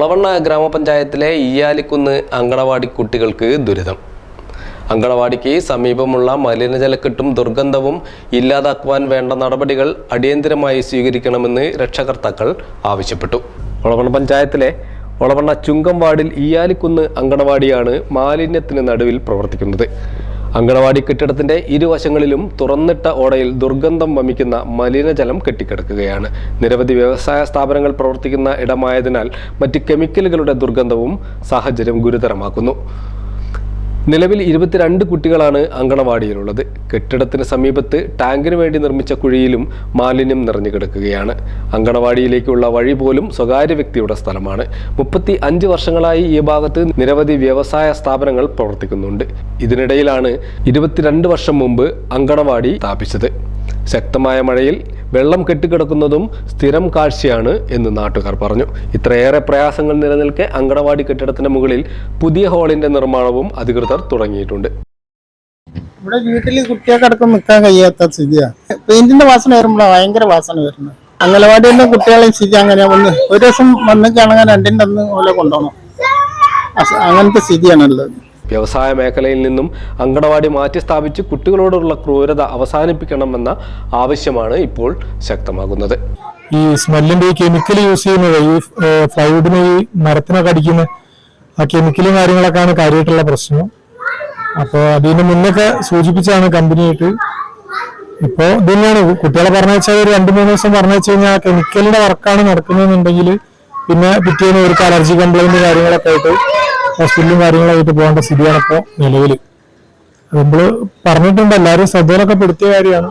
ഒളവണ്ണ ഗ്രാമപഞ്ചായത്തിലെ ഇയ്യാലിക്കുന്ന് അങ്കണവാടി കുട്ടികൾക്ക് ദുരിതം. അങ്കണവാടിക്ക് സമീപമുള്ള മലിനജലക്കെട്ടും ദുർഗന്ധവും ഇല്ലാതാക്കുവാൻ വേണ്ട നടപടികൾ അടിയന്തിരമായി സ്വീകരിക്കണമെന്ന് രക്ഷകർത്താക്കൾ ആവശ്യപ്പെട്ടു. ഒളവണ്ണ പഞ്ചായത്തിലെ ഒളവണ്ണ ചുങ്കം വാർഡിൽ ഇയ്യാലിക്കുന്ന് അങ്കണവാടിയാണ് മാലിന്യത്തിന് നടുവിൽ പ്രവർത്തിക്കുന്നത്. അങ്കണവാടി കെട്ടിടത്തിന്റെ ഇരുവശങ്ങളിലും തുറന്നിട്ട ഓടയിൽ ദുർഗന്ധം വമിക്കുന്ന മലിനജലം കെട്ടിക്കിടക്കുകയാണ്. നിരവധി വ്യവസായ സ്ഥാപനങ്ങൾ പ്രവർത്തിക്കുന്ന ഇടമായതിനാൽ മറ്റ് കെമിക്കലുകളുടെ ദുർഗന്ധവും സാഹചര്യം ഗുരുതരമാക്കുന്നു. നിലവിൽ ഇരുപത്തിരണ്ട് കുട്ടികളാണ് അങ്കണവാടിയിലുള്ളത്. കെട്ടിടത്തിന് സമീപത്ത് ടാങ്കിനു വേണ്ടി നിർമ്മിച്ച കുഴിയിലും മാലിന്യം നിറഞ്ഞു കിടക്കുകയാണ്. അങ്കണവാടിയിലേക്കുള്ള വഴി പോലും സ്വകാര്യ വ്യക്തിയുടെ സ്ഥലമാണ്. മുപ്പത്തി അഞ്ച് വർഷങ്ങളായി ഈ ഭാഗത്ത് നിരവധി വ്യവസായ സ്ഥാപനങ്ങൾ പ്രവർത്തിക്കുന്നുണ്ട്. ഇതിനിടയിലാണ് ഇരുപത്തിരണ്ട് വർഷം മുമ്പ് അങ്കണവാടി സ്ഥാപിച്ചത്. ശക്തമായ മഴയിൽ വെള്ളം കെട്ടിക്കിടക്കുന്നതും സ്ഥിരം കാഴ്ചയാണ് എന്ന് നാട്ടുകാർ പറഞ്ഞു. ഇത്രയേറെ പ്രയാസങ്ങൾ നിലനിൽക്കെ അങ്കണവാടി കെട്ടിടത്തിന്റെ മുകളിൽ പുതിയ ഹാളിന്റെ നിർമ്മാണവും അധികൃതർ തുടങ്ങിയിട്ടുണ്ട്. ഇവിടെ വീട്ടിൽ കുട്ടികൾക്ക് അടക്കം നിൽക്കാൻ കഴിയാത്ത സ്ഥിതിയാണ് പെയിന്റിന്റെ വാസന വരുമ്പോഴാണ് ഭയങ്കര വാസന വരുന്നത്. അംഗനവാടിയിലെ കുട്ടികളെയും സ്ഥിതി അങ്ങനെ ഒന്ന് ഒരു ദിവസം വന്ന് കാണാൻ രണ്ടിന്റെ അന്ന് പോലെ കൊണ്ടുപോകണം. അങ്ങനത്തെ സ്ഥിതിയാണുള്ളത് വ്യവസായ മേഖലയിൽ നിന്നും അങ്കണവാടി മാറ്റി സ്ഥാപിച്ച് കുട്ടികളോടുള്ള ക്രൂരത അവസാനിപ്പിക്കണമെന്ന ആവശ്യമാണ് ഇപ്പോൾ ശക്തമാകുന്നത്. ഈ സ്മെല്ലിന്റെ ഈ കെമിക്കൽ യൂസ് ചെയ്യുന്നത് ഈ ഫ്ലൈവുഡിന് ഈ മരത്തിനൊക്കെ അടിക്കുന്ന ആ കെമിക്കലും കാര്യങ്ങളൊക്കെയാണ് കാര്യമായിട്ടുള്ള പ്രശ്നം. അപ്പോൾ അതിന് മുന്നൊക്കെ സൂചിപ്പിച്ചാണ് കമ്പനിയായിട്ട് ഇപ്പോ ഇതന്നെയാണ് തന്നെയാണ്. കുട്ടികളെ പറഞ്ഞാൽ ഒരു രണ്ട് മൂന്ന് ദിവസം പറഞ്ഞു കഴിഞ്ഞാൽ കെമിക്കലിന്റെ വർക്കാണ് നടക്കുന്നതെന്നുണ്ടെങ്കിൽ പിന്നെ പിറ്റേന്ന് ഒരു അലർജി കംപ്ലൈന്റ് കാര്യങ്ങളൊക്കെ ആയിട്ട് ഹോസ്പിറ്റലും കാര്യങ്ങളായിട്ട് പോകേണ്ട സ്ഥിതിയാണ് ഇപ്പോൾ നിലവിൽ നമ്മൾ പറഞ്ഞിട്ടുണ്ട് എല്ലാവരും ശ്രദ്ധയിലൊക്കെ പെടുത്തിയ കാര്യമാണ്.